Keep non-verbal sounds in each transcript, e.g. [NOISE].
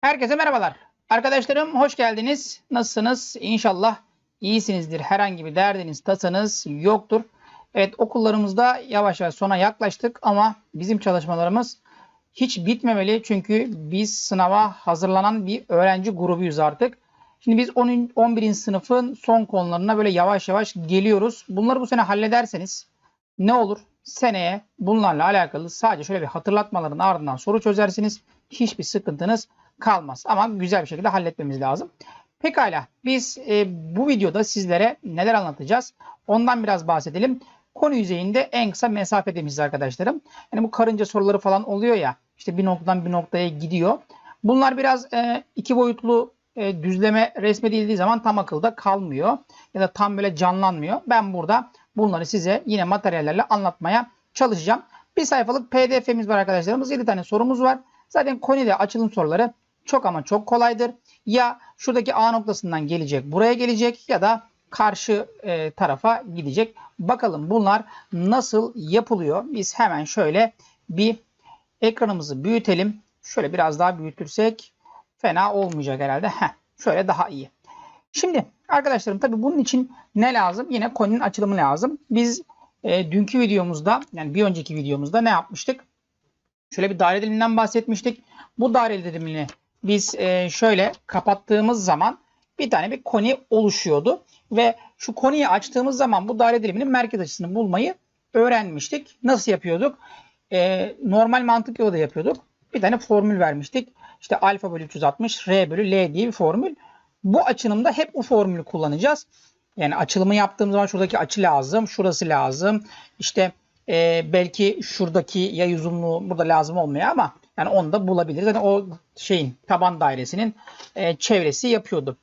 Herkese merhabalar. Arkadaşlarım hoş geldiniz. Nasılsınız? İnşallah iyisinizdir. Herhangi bir derdiniz, tasanız yoktur. Evet okullarımızda yavaş yavaş sona yaklaştık ama bizim çalışmalarımız hiç bitmemeli. Çünkü biz sınava hazırlanan bir öğrenci grubuyuz artık. Şimdi biz 10. 11. sınıfın son konularına böyle yavaş yavaş geliyoruz. Bunları bu sene hallederseniz ne olur? Seneye bunlarla alakalı sadece şöyle bir hatırlatmaların ardından soru çözersiniz. Hiçbir sıkıntınız kalmaz. Ama güzel bir şekilde halletmemiz lazım. Pekala biz e, bu videoda sizlere neler anlatacağız? Ondan biraz bahsedelim. Konu yüzeyinde en kısa mesafe demişiz arkadaşlarım. Yani bu karınca soruları falan oluyor ya işte bir noktadan bir noktaya gidiyor. Bunlar biraz e, iki boyutlu e, düzleme resmedildiği zaman tam akılda kalmıyor. Ya da tam böyle canlanmıyor. Ben burada bunları size yine materyallerle anlatmaya çalışacağım. Bir sayfalık pdf'miz var arkadaşlarımız. 7 tane sorumuz var. Zaten konide açılım soruları çok ama çok kolaydır. Ya şuradaki A noktasından gelecek buraya gelecek ya da karşı e, tarafa gidecek. Bakalım bunlar nasıl yapılıyor? Biz hemen şöyle bir ekranımızı büyütelim. Şöyle biraz daha büyütürsek fena olmayacak herhalde. Heh, şöyle daha iyi. Şimdi arkadaşlarım tabii bunun için ne lazım? Yine koninin açılımı lazım. Biz e, dünkü videomuzda yani bir önceki videomuzda ne yapmıştık? Şöyle bir daire diliminden bahsetmiştik. Bu daire dilimini biz e, şöyle kapattığımız zaman bir tane bir koni oluşuyordu. Ve şu koniyi açtığımız zaman bu daire diliminin merkez açısını bulmayı öğrenmiştik. Nasıl yapıyorduk? E, normal mantık yolu da yapıyorduk. Bir tane formül vermiştik. İşte alfa bölü 360 r bölü l diye bir formül. Bu açınımda hep bu formülü kullanacağız. Yani açılımı yaptığım zaman şuradaki açı lazım. Şurası lazım. İşte e, belki şuradaki yay uzunluğu burada lazım olmuyor ama yani onu da bulabiliriz. Yani o şeyin taban dairesinin e, çevresi yapıyordu.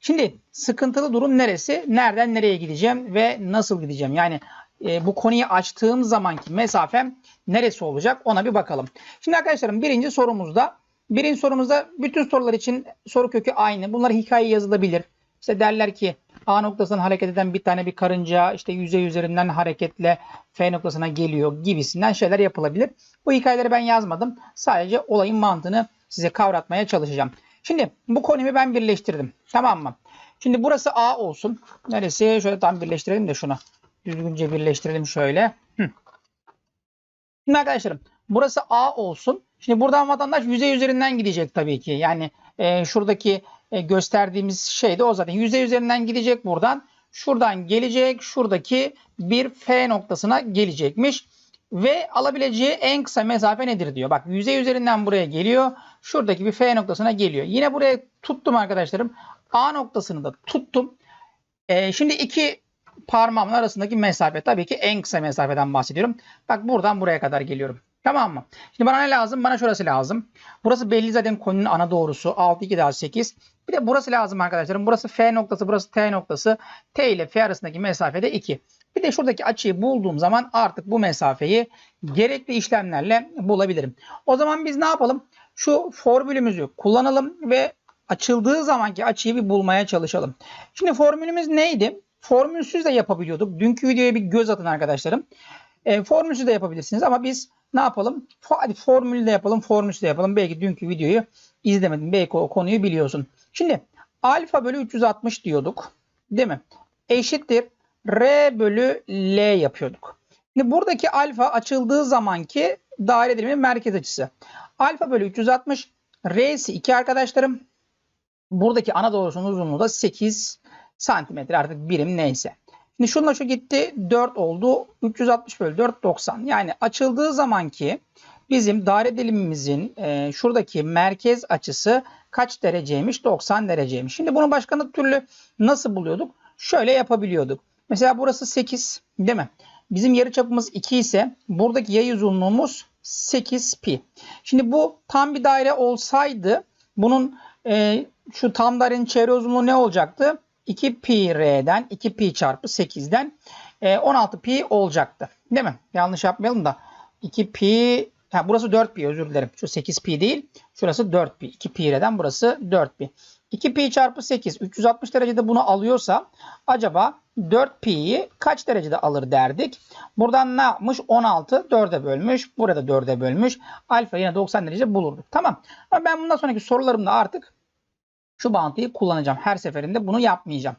Şimdi sıkıntılı durum neresi? Nereden nereye gideceğim ve nasıl gideceğim? Yani e, bu konuyu açtığım zamanki mesafem neresi olacak ona bir bakalım. Şimdi arkadaşlarım birinci sorumuzda birinci sorumuzda bütün sorular için soru kökü aynı. Bunlar hikaye yazılabilir. İşte derler ki A noktasından hareket eden bir tane bir karınca işte yüzey üzerinden hareketle F noktasına geliyor gibisinden şeyler yapılabilir. Bu hikayeleri ben yazmadım. Sadece olayın mantığını size kavratmaya çalışacağım. Şimdi bu konuyu ben birleştirdim. Tamam mı? Şimdi burası A olsun. Neresi? Şöyle tam birleştirelim de şunu. Düzgünce birleştirelim şöyle. Hı. Şimdi arkadaşlarım burası A olsun. Şimdi buradan vatandaş yüzey üzerinden gidecek tabii ki. Yani e, şuradaki e, gösterdiğimiz şey de o zaten. Yüzey üzerinden gidecek buradan. Şuradan gelecek. Şuradaki bir F noktasına gelecekmiş. Ve alabileceği en kısa mesafe nedir diyor. Bak yüzey üzerinden buraya geliyor. Şuradaki bir F noktasına geliyor. Yine buraya tuttum arkadaşlarım. A noktasını da tuttum. E, şimdi iki parmağımın arasındaki mesafe. Tabii ki en kısa mesafeden bahsediyorum. Bak buradan buraya kadar geliyorum. Tamam mı? Şimdi bana ne lazım? Bana şurası lazım. Burası belli zaten konunun ana doğrusu. 6, 2 daha 8. Bir de burası lazım arkadaşlarım. Burası F noktası, burası T noktası. T ile F arasındaki mesafede 2. Bir de şuradaki açıyı bulduğum zaman artık bu mesafeyi gerekli işlemlerle bulabilirim. O zaman biz ne yapalım? Şu formülümüzü kullanalım ve açıldığı zamanki açıyı bir bulmaya çalışalım. Şimdi formülümüz neydi? Formülsüz de yapabiliyorduk. Dünkü videoya bir göz atın arkadaşlarım. E, formülsüz de yapabilirsiniz ama biz ne yapalım? Hadi formülü de yapalım, formülsüz de yapalım. Belki dünkü videoyu izlemedin. Belki o konuyu biliyorsun. Şimdi alfa bölü 360 diyorduk. Değil mi? Eşittir r bölü l yapıyorduk. Şimdi buradaki alfa açıldığı zamanki daire diliminin merkez açısı. Alfa bölü 360 r'si 2 arkadaşlarım. Buradaki ana doğrusunun uzunluğu da 8 santimetre artık birim neyse. Şimdi şunla şu gitti 4 oldu. 360 bölü 4 90. Yani açıldığı zamanki bizim daire dilimimizin e, şuradaki merkez açısı kaç dereceymiş? 90 dereceymiş. Şimdi bunu başka türlü nasıl buluyorduk? Şöyle yapabiliyorduk. Mesela burası 8 değil mi? Bizim yarıçapımız 2 ise buradaki yay uzunluğumuz 8 pi. Şimdi bu tam bir daire olsaydı bunun e, şu tam dairenin çevre uzunluğu ne olacaktı? 2 pi r'den 2 pi çarpı 8'den e, 16 pi olacaktı. Değil mi? Yanlış yapmayalım da 2 pi ha, burası 4 pi özür dilerim. Şu 8 pi değil. Şurası 4 pi. 2 pi r'den burası 4 pi. 2 pi çarpı 8 360 derecede bunu alıyorsa acaba 4 pi'yi kaç derecede alır derdik. Buradan ne yapmış? 16 4'e bölmüş. Burada 4'e bölmüş. Alfa yine 90 derece bulurduk. Tamam. Ama ben bundan sonraki sorularımda artık şu bağıntıyı kullanacağım. Her seferinde bunu yapmayacağım.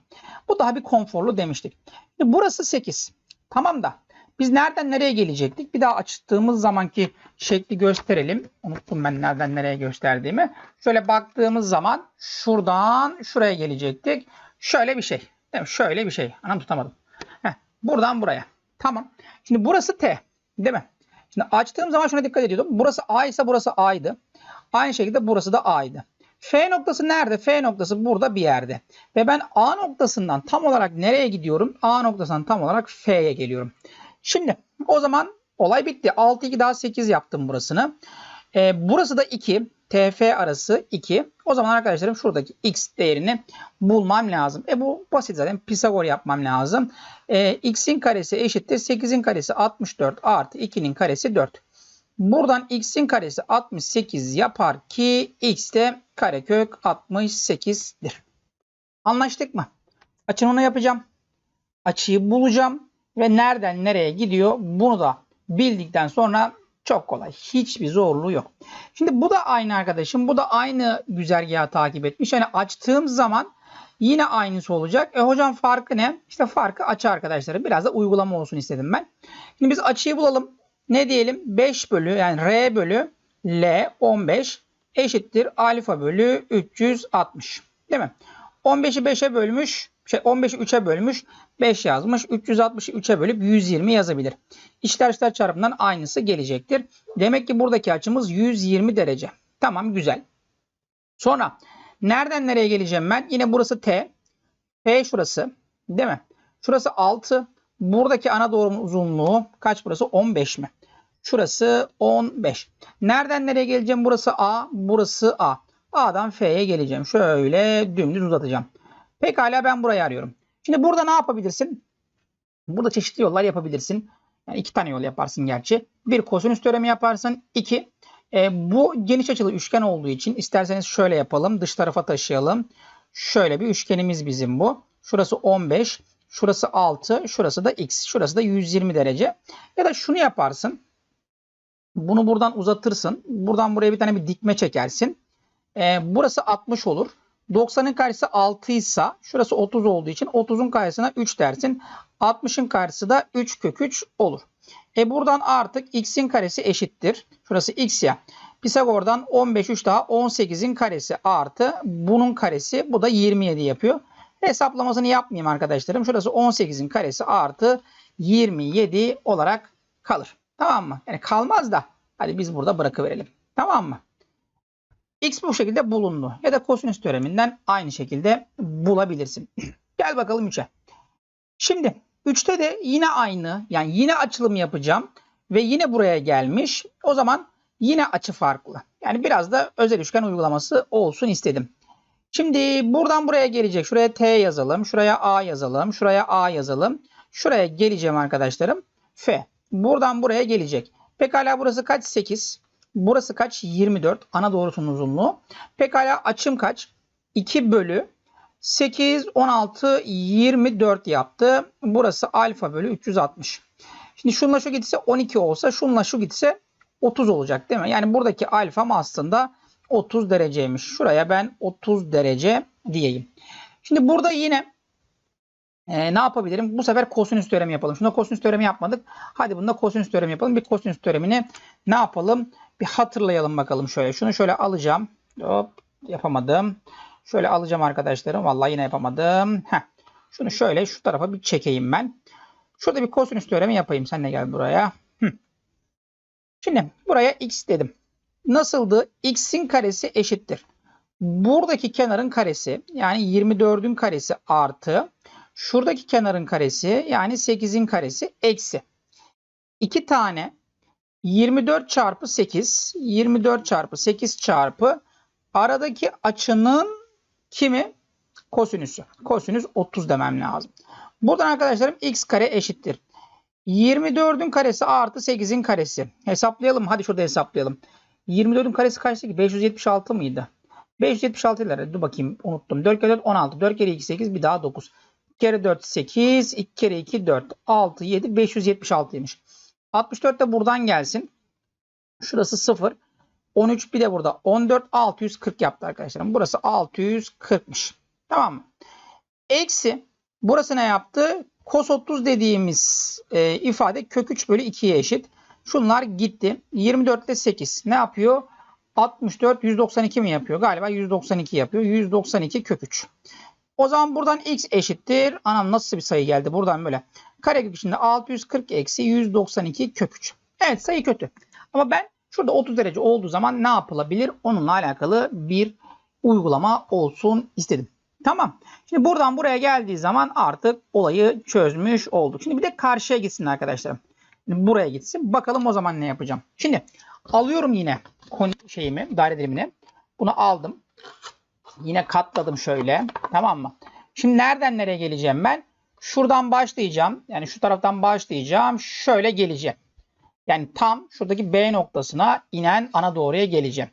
Bu daha bir konforlu demiştik. Şimdi burası 8. Tamam da biz nereden nereye gelecektik? Bir daha açtığımız zamanki şekli gösterelim. Unuttum ben nereden nereye gösterdiğimi. Şöyle baktığımız zaman şuradan şuraya gelecektik. Şöyle bir şey. Değil mi? Şöyle bir şey. Anam tutamadım. Heh, buradan buraya. Tamam. Şimdi burası T. Değil mi? Şimdi açtığım zaman şuna dikkat ediyordum. Burası A ise burası A'ydı. Aynı şekilde burası da A'ydı. F noktası nerede? F noktası burada bir yerde. Ve ben A noktasından tam olarak nereye gidiyorum? A noktasından tam olarak F'ye geliyorum. Şimdi o zaman olay bitti. 6 2 daha 8 yaptım burasını. Ee, burası da 2. TF arası 2. O zaman arkadaşlarım şuradaki x değerini bulmam lazım. E bu basit zaten. Pisagor yapmam lazım. E, x'in karesi eşittir. 8'in karesi 64 artı 2'nin karesi 4. Buradan x'in karesi 68 yapar ki x de karekök 68'dir. Anlaştık mı? Açın onu yapacağım. Açıyı bulacağım. Ve nereden nereye gidiyor bunu da bildikten sonra çok kolay. Hiçbir zorluğu yok. Şimdi bu da aynı arkadaşım. Bu da aynı güzergahı takip etmiş. Yani açtığım zaman yine aynısı olacak. E hocam farkı ne? İşte farkı açı arkadaşları. Biraz da uygulama olsun istedim ben. Şimdi biz açıyı bulalım. Ne diyelim? 5 bölü yani R bölü L 15 eşittir alfa bölü 360. Değil mi? 15'i 5'e bölmüş. Şey 15'i 3'e bölmüş. 5 yazmış. 360'ı 3'e bölüp 120 yazabilir. İçler dışlar çarpımından aynısı gelecektir. Demek ki buradaki açımız 120 derece. Tamam güzel. Sonra nereden nereye geleceğim ben? Yine burası T. P şurası. Değil mi? Şurası 6. Buradaki ana doğrumun uzunluğu kaç burası? 15 mi? Şurası 15. Nereden nereye geleceğim? Burası A. Burası A. A'dan F'ye geleceğim. Şöyle dümdüz uzatacağım. Pekala ben burayı arıyorum. Şimdi burada ne yapabilirsin? Burada çeşitli yollar yapabilirsin. Yani iki tane yol yaparsın gerçi. Bir kosinüs teoremi yaparsın. İki e, bu geniş açılı üçgen olduğu için isterseniz şöyle yapalım. Dış tarafa taşıyalım. Şöyle bir üçgenimiz bizim bu. Şurası 15. Şurası 6. Şurası da x. Şurası da 120 derece. Ya da şunu yaparsın. Bunu buradan uzatırsın. Buradan buraya bir tane bir dikme çekersin. E, burası 60 olur. 90'ın karşısı 6 ise şurası 30 olduğu için 30'un karşısına 3 dersin. 60'ın karşısı da 3 kök 3 olur. E buradan artık x'in karesi eşittir. Şurası x ya. Pisagor'dan 15 3 daha 18'in karesi artı bunun karesi bu da 27 yapıyor. Hesaplamasını yapmayayım arkadaşlarım. Şurası 18'in karesi artı 27 olarak kalır. Tamam mı? Yani kalmaz da hadi biz burada bırakıverelim. Tamam mı? X bu şekilde bulundu. Ya da kosinüs teoreminden aynı şekilde bulabilirsin. [CLEARS THROAT] Gel bakalım 3'e. Şimdi 3'te de yine aynı yani yine açılım yapacağım ve yine buraya gelmiş. O zaman yine açı farklı. Yani biraz da özel üçgen uygulaması olsun istedim. Şimdi buradan buraya gelecek. Şuraya T yazalım. Şuraya A yazalım. Şuraya A yazalım. Şuraya geleceğim arkadaşlarım. F. Buradan buraya gelecek. Pekala burası kaç? 8. Burası kaç? 24. Ana doğrusunun uzunluğu. Pekala açım kaç? 2 bölü 8, 16, 24 yaptı. Burası alfa bölü 360. Şimdi şunla şu gitse 12 olsa şunla şu gitse 30 olacak değil mi? Yani buradaki alfam aslında 30 dereceymiş. Şuraya ben 30 derece diyeyim. Şimdi burada yine e, ne yapabilirim? Bu sefer kosinüs teoremi yapalım. Şunda kosinüs teoremi yapmadık. Hadi bunda kosinüs teoremi yapalım. Bir kosinüs teoremini ne yapalım? Bir hatırlayalım bakalım şöyle. Şunu şöyle alacağım. Hop yapamadım. Şöyle alacağım arkadaşlarım. Vallahi yine yapamadım. Heh. Şunu şöyle şu tarafa bir çekeyim ben. Şurada bir kosinüs teoremi yapayım. Sen de gel buraya. Şimdi buraya x dedim. Nasıldı? x'in karesi eşittir. Buradaki kenarın karesi yani 24'ün karesi artı şuradaki kenarın karesi yani 8'in karesi eksi. 2 tane 24 çarpı 8 24 çarpı 8 çarpı aradaki açının kimi? Kosinüsü. Kosinüs 30 demem lazım. Buradan arkadaşlarım x kare eşittir. 24'ün karesi artı 8'in karesi. Hesaplayalım. Hadi şurada hesaplayalım. 24'ün karesi kaçtı ki? 576 mıydı? 576 lira. Dur bakayım unuttum. 4 kere 4 16. 4 kere 2 8 bir daha 9. 2 kere 4 8. 2 kere 2 4. 6 7 576'ymış. 64 de buradan gelsin. Şurası 0. 13 bir de burada 14 640 yaptı arkadaşlarım. Burası 640'mış. Tamam mı? Eksi burası ne yaptı? Cos 30 dediğimiz e, ifade kök 3 bölü 2'ye eşit. Şunlar gitti. 24 ile 8 ne yapıyor? 64 192 mi yapıyor? Galiba 192 yapıyor. 192 kök 3. O zaman buradan x eşittir. Anam nasıl bir sayı geldi buradan böyle. Karekök içinde 640 eksi 192 kök 3. Evet sayı kötü. Ama ben şurada 30 derece olduğu zaman ne yapılabilir? Onunla alakalı bir uygulama olsun istedim. Tamam. Şimdi buradan buraya geldiği zaman artık olayı çözmüş olduk. Şimdi bir de karşıya gitsin arkadaşlarım. Şimdi buraya gitsin. Bakalım o zaman ne yapacağım. Şimdi alıyorum yine şeyimi, daire dilimini. Bunu aldım. Yine katladım şöyle. Tamam mı? Şimdi nereden nereye geleceğim ben? Şuradan başlayacağım. Yani şu taraftan başlayacağım. Şöyle geleceğim. Yani tam şuradaki B noktasına inen ana doğruya geleceğim.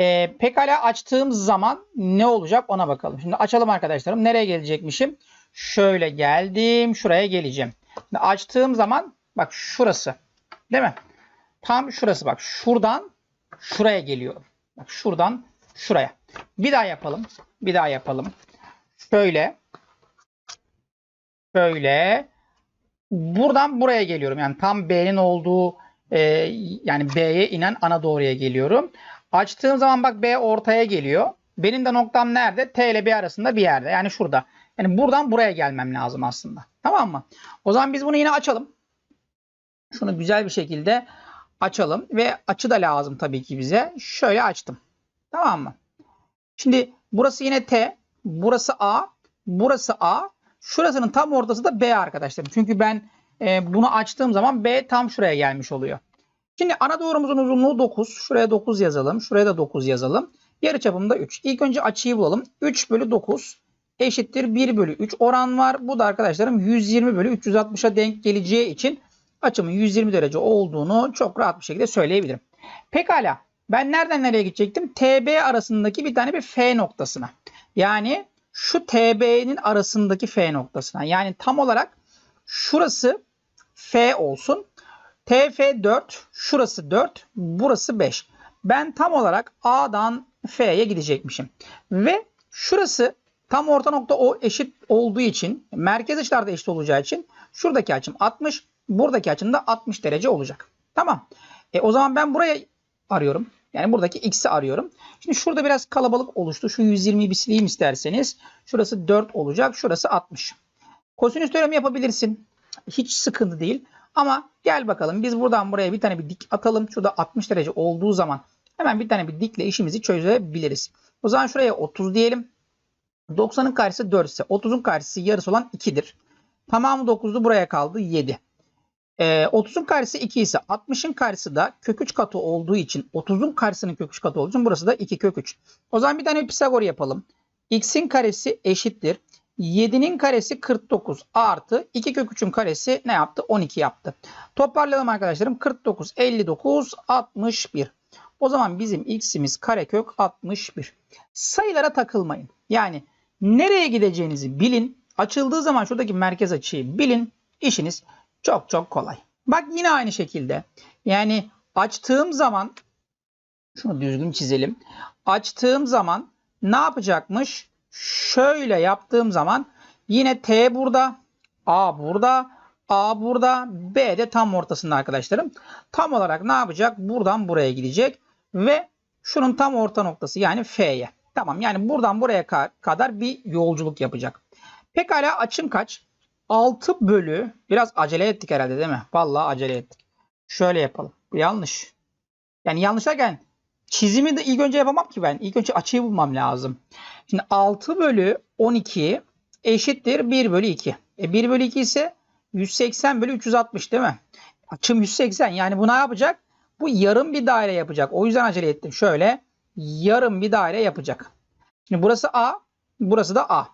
Ee, pekala açtığım zaman ne olacak ona bakalım. Şimdi açalım arkadaşlarım. Nereye gelecekmişim? Şöyle geldim. Şuraya geleceğim. Şimdi açtığım zaman bak şurası. Değil mi? Tam şurası bak. Şuradan şuraya geliyorum. Bak şuradan şuraya. Bir daha yapalım. Bir daha yapalım. Şöyle. Şöyle. Buradan buraya geliyorum. Yani tam B'nin olduğu e, yani B'ye inen ana doğruya geliyorum. Açtığım zaman bak B ortaya geliyor. Benim de noktam nerede? T ile B arasında bir yerde. Yani şurada. Yani buradan buraya gelmem lazım aslında. Tamam mı? O zaman biz bunu yine açalım. Şunu güzel bir şekilde açalım. Ve açı da lazım tabii ki bize. Şöyle açtım. Tamam mı? Şimdi burası yine T. Burası A. Burası A. Şurasının tam ortası da B arkadaşlar. Çünkü ben e, bunu açtığım zaman B tam şuraya gelmiş oluyor. Şimdi ana doğrumuzun uzunluğu 9. Şuraya 9 yazalım. Şuraya da 9 yazalım. Yarı çapımda 3. İlk önce açıyı bulalım. 3 bölü 9 eşittir 1 bölü 3 oran var. Bu da arkadaşlarım 120 bölü 360'a denk geleceği için açımın 120 derece olduğunu çok rahat bir şekilde söyleyebilirim. Pekala ben nereden nereye gidecektim? TB arasındaki bir tane bir F noktasına. Yani şu TB'nin arasındaki F noktasına. Yani tam olarak şurası F olsun. TF 4, şurası 4, burası 5. Ben tam olarak A'dan F'ye gidecekmişim. Ve şurası tam orta nokta o eşit olduğu için, merkez açılarda eşit olacağı için şuradaki açım 60, buradaki açım da 60 derece olacak. Tamam. E, o zaman ben buraya arıyorum. Yani buradaki x'i arıyorum. Şimdi şurada biraz kalabalık oluştu. Şu 120'yi bir sileyim isterseniz. Şurası 4 olacak. Şurası 60. Kosinüs teoremi yapabilirsin. Hiç sıkıntı değil. Ama gel bakalım biz buradan buraya bir tane bir dik atalım. Şurada 60 derece olduğu zaman hemen bir tane bir dikle işimizi çözebiliriz. O zaman şuraya 30 diyelim. 90'ın karşısı 4 ise 30'un karşısı yarısı olan 2'dir. Tamamı 9'du buraya kaldı 7. Ee, 30'un karşısı 2 ise 60'ın karşısı da kök 3 katı olduğu için 30'un karşısının kök 3 katı olduğu için burası da 2 kök 3. O zaman bir tane Pisagor yapalım. x'in karesi eşittir. 7'nin karesi 49 artı 2 kök 3'ün karesi ne yaptı? 12 yaptı. Toparlayalım arkadaşlarım. 49, 59, 61. O zaman bizim x'imiz karekök 61. Sayılara takılmayın. Yani nereye gideceğinizi bilin. Açıldığı zaman şuradaki merkez açıyı bilin. İşiniz çok çok kolay. Bak yine aynı şekilde. Yani açtığım zaman şunu düzgün çizelim. Açtığım zaman ne yapacakmış? Şöyle yaptığım zaman yine T burada, A burada, A burada, B de tam ortasında arkadaşlarım. Tam olarak ne yapacak? Buradan buraya gidecek ve şunun tam orta noktası yani F'ye. Tamam yani buradan buraya kadar bir yolculuk yapacak. Pekala açın kaç? 6 bölü biraz acele ettik herhalde değil mi? Vallahi acele ettik. Şöyle yapalım. Bu yanlış. Yani yanlış derken çizimi de ilk önce yapamam ki ben. İlk önce açıyı bulmam lazım. Şimdi 6 bölü 12 eşittir 1 bölü 2. E 1 bölü 2 ise 180 bölü 360 değil mi? Açım 180 yani bu ne yapacak? Bu yarım bir daire yapacak. O yüzden acele ettim. Şöyle yarım bir daire yapacak. Şimdi burası A. Burası da A.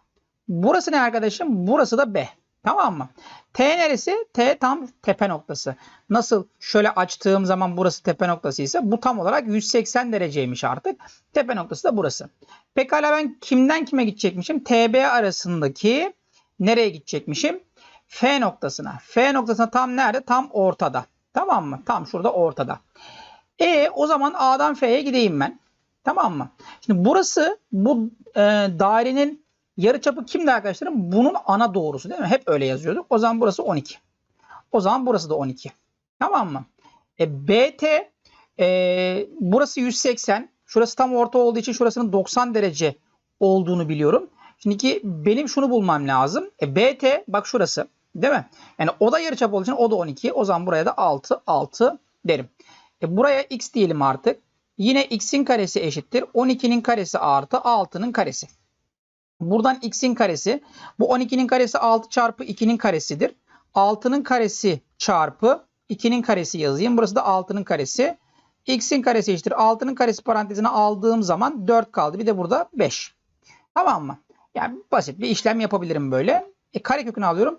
Burası ne arkadaşım? Burası da B. Tamam mı? T neresi? T tam tepe noktası. Nasıl şöyle açtığım zaman burası tepe noktası ise bu tam olarak 180 dereceymiş artık. Tepe noktası da burası. Pekala ben kimden kime gidecekmişim? TB arasındaki nereye gidecekmişim? F noktasına. F noktasına tam nerede? Tam ortada. Tamam mı? Tam şurada ortada. E o zaman A'dan F'ye gideyim ben. Tamam mı? Şimdi burası bu e, dairenin yarıçapı kimdi arkadaşlarım? Bunun ana doğrusu değil mi? Hep öyle yazıyorduk. O zaman burası 12. O zaman burası da 12. Tamam mı? E, BT e, burası 180. Şurası tam orta olduğu için şurasının 90 derece olduğunu biliyorum. Şimdi ki benim şunu bulmam lazım. E, BT bak şurası değil mi? Yani o da yarıçap olduğu için o da 12. O zaman buraya da 6 6 derim. E, buraya x diyelim artık. Yine x'in karesi eşittir. 12'nin karesi artı 6'nın karesi. Buradan x'in karesi. Bu 12'nin karesi 6 çarpı 2'nin karesidir. 6'nın karesi çarpı 2'nin karesi yazayım. Burası da 6'nın karesi. x'in karesi eşittir. 6'nın karesi parantezine aldığım zaman 4 kaldı. Bir de burada 5. Tamam mı? Yani basit bir işlem yapabilirim böyle. E, karekökünü alıyorum.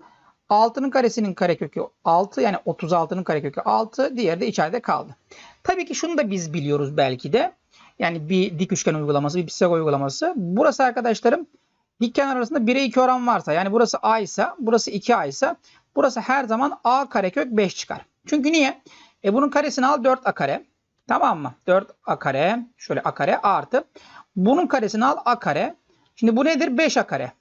6'nın karesinin karekökü 6 yani 36'nın karekökü 6. Diğeri de içeride kaldı. Tabii ki şunu da biz biliyoruz belki de. Yani bir dik üçgen uygulaması, bir Pisagor uygulaması. Burası arkadaşlarım dikkenar arasında 1'e 2 oran varsa yani burası A ise burası 2A ise burası her zaman A karekök 5 çıkar. Çünkü niye? E bunun karesini al 4A kare. Tamam mı? 4A kare şöyle A kare artı. Bunun karesini al A kare. Şimdi bu nedir? 5A kare.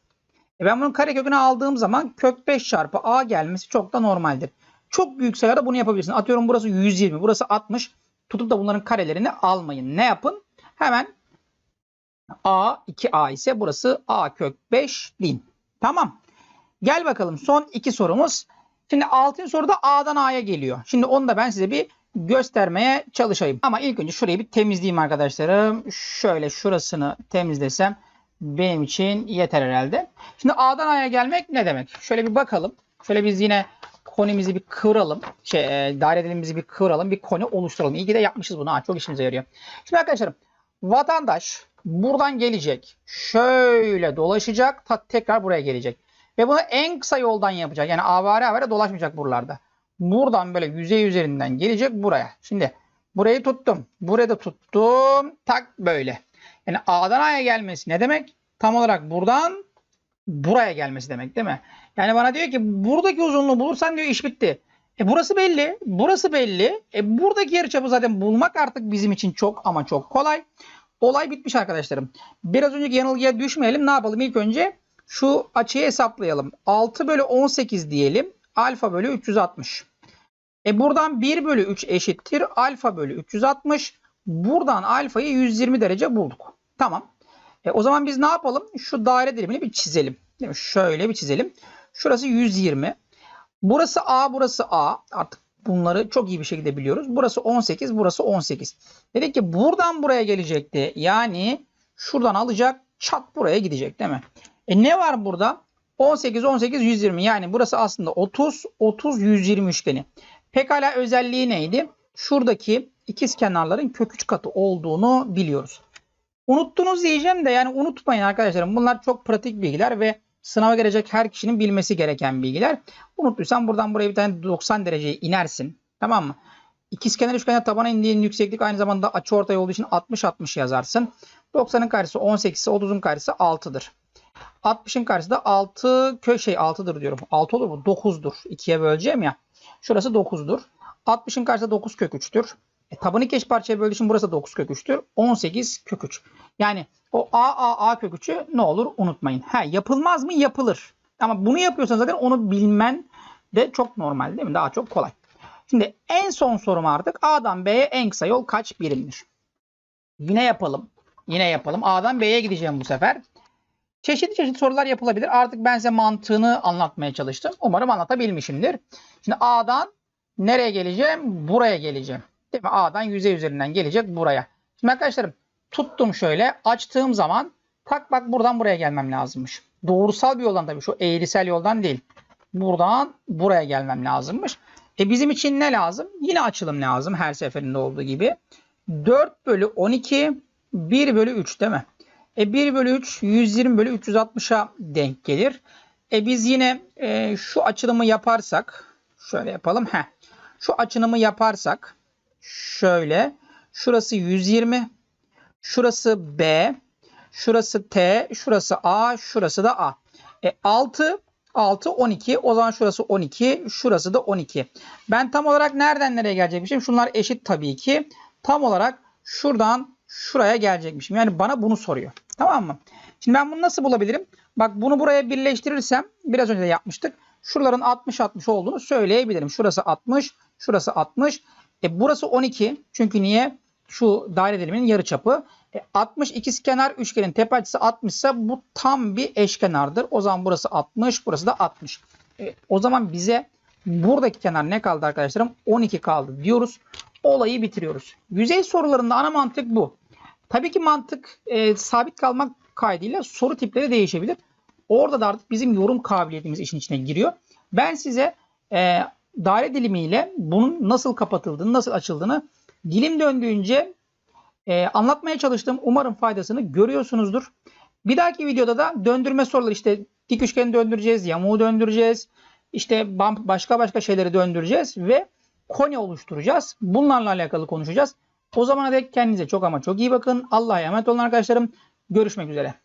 E ben bunun karekökünü aldığım zaman kök 5 çarpı A gelmesi çok da normaldir. Çok büyük sayıda bunu yapabilirsin. Atıyorum burası 120, burası 60. Tutup da bunların karelerini almayın. Ne yapın? Hemen A 2A ise burası A kök 5 din. Tamam. Gel bakalım son iki sorumuz. Şimdi altın soruda A'dan A'ya geliyor. Şimdi onu da ben size bir göstermeye çalışayım. Ama ilk önce şurayı bir temizleyeyim arkadaşlarım. Şöyle şurasını temizlesem benim için yeter herhalde. Şimdi A'dan A'ya gelmek ne demek? Şöyle bir bakalım. Şöyle biz yine konimizi bir kıvıralım. Şey, e, daire dilimimizi bir kıvıralım. Bir koni oluşturalım. İyi ki de yapmışız bunu. Ha, çok işimize yarıyor. Şimdi arkadaşlarım vatandaş buradan gelecek. Şöyle dolaşacak. Ta, tekrar buraya gelecek. Ve bunu en kısa yoldan yapacak. Yani avare avare dolaşmayacak buralarda. Buradan böyle yüzey üzerinden gelecek buraya. Şimdi burayı tuttum. Burayı da tuttum. Tak böyle. Yani A'dan A'ya gelmesi ne demek? Tam olarak buradan buraya gelmesi demek değil mi? Yani bana diyor ki buradaki uzunluğu bulursan diyor iş bitti. E burası belli. Burası belli. E buradaki yarıçapı zaten bulmak artık bizim için çok ama çok kolay. Olay bitmiş arkadaşlarım. Biraz önceki yanılgıya düşmeyelim. Ne yapalım? İlk önce şu açıyı hesaplayalım. 6 bölü 18 diyelim. Alfa bölü 360. E buradan 1 bölü 3 eşittir. Alfa bölü 360. Buradan alfayı 120 derece bulduk. Tamam. E o zaman biz ne yapalım? Şu daire dilimini bir çizelim. Değil mi? Şöyle bir çizelim. Şurası 120. Burası A, burası A. Artık bunları çok iyi bir şekilde biliyoruz. Burası 18, burası 18. Dedik ki buradan buraya gelecekti. Yani şuradan alacak, çat buraya gidecek değil mi? E ne var burada? 18, 18, 120. Yani burası aslında 30, 30, 120 üçgeni. Pekala özelliği neydi? Şuradaki ikiz kenarların kök 3 katı olduğunu biliyoruz. Unuttunuz diyeceğim de yani unutmayın arkadaşlarım. Bunlar çok pratik bilgiler ve sınava gelecek her kişinin bilmesi gereken bilgiler. Unuttuysan buradan buraya bir tane 90 dereceye inersin. Tamam mı? İkizkenar üçgende tabana indiğin yükseklik aynı zamanda açıortay olduğu için 60-60 yazarsın. 90'ın karşısı 18 ise 30'un karşısı 6'dır. 60'ın karşısı da 6 köy şey 6'dır diyorum. 6 olur mu? 9'dur. 2'ye böleceğim ya. Şurası 9'dur. 60'ın karşısı 9 kök 3'tür. E, tabanı eş parçaya için burası 9 kök 3'tür. 18 kök 3. Yani o A A A kök 3'ü ne olur unutmayın. Ha yapılmaz mı? Yapılır. Ama bunu yapıyorsan zaten onu bilmen de çok normal değil mi? Daha çok kolay. Şimdi en son sorum artık A'dan B'ye en kısa yol kaç birimdir? Yine yapalım. Yine yapalım. A'dan B'ye gideceğim bu sefer. Çeşitli çeşitli sorular yapılabilir. Artık ben size mantığını anlatmaya çalıştım. Umarım anlatabilmişimdir. Şimdi A'dan nereye geleceğim? Buraya geleceğim. Değil mi? A'dan yüzey üzerinden gelecek buraya. Şimdi arkadaşlarım tuttum şöyle açtığım zaman tak bak buradan buraya gelmem lazımmış. Doğrusal bir yoldan tabii şu eğrisel yoldan değil. Buradan buraya gelmem lazımmış. E bizim için ne lazım? Yine açılım lazım her seferinde olduğu gibi. 4 bölü 12 1 bölü 3 değil mi? E 1 bölü 3 120 bölü 360'a denk gelir. E biz yine e, şu açılımı yaparsak şöyle yapalım. Heh. Şu açılımı yaparsak şöyle şurası 120 şurası B şurası T şurası A şurası da A. E 6 6 12 o zaman şurası 12 şurası da 12. Ben tam olarak nereden nereye gelecekmişim? Şunlar eşit tabii ki. Tam olarak şuradan şuraya gelecekmişim. Yani bana bunu soruyor. Tamam mı? Şimdi ben bunu nasıl bulabilirim? Bak bunu buraya birleştirirsem biraz önce de yapmıştık. Şuraların 60-60 olduğunu söyleyebilirim. Şurası 60, şurası 60. E burası 12. Çünkü niye? Şu daire diliminin yarıçapı. E 60 ikizkenar üçgenin tepe açısı 60 ise bu tam bir eşkenardır. O zaman burası 60, burası da 60. E, o zaman bize buradaki kenar ne kaldı arkadaşlarım? 12 kaldı diyoruz. Olayı bitiriyoruz. Yüzey sorularında ana mantık bu. Tabii ki mantık e, sabit kalmak kaydıyla soru tipleri değişebilir. Orada da artık bizim yorum kabiliyetimiz işin içine giriyor. Ben size e, daire dilimiyle bunun nasıl kapatıldığını, nasıl açıldığını dilim döndüğünce e, anlatmaya çalıştım. Umarım faydasını görüyorsunuzdur. Bir dahaki videoda da döndürme soruları işte dik üçgeni döndüreceğiz, yamuğu döndüreceğiz. işte bump başka başka şeyleri döndüreceğiz ve koni oluşturacağız. Bunlarla alakalı konuşacağız. O zamana dek kendinize çok ama çok iyi bakın. Allah'a emanet olun arkadaşlarım. Görüşmek üzere.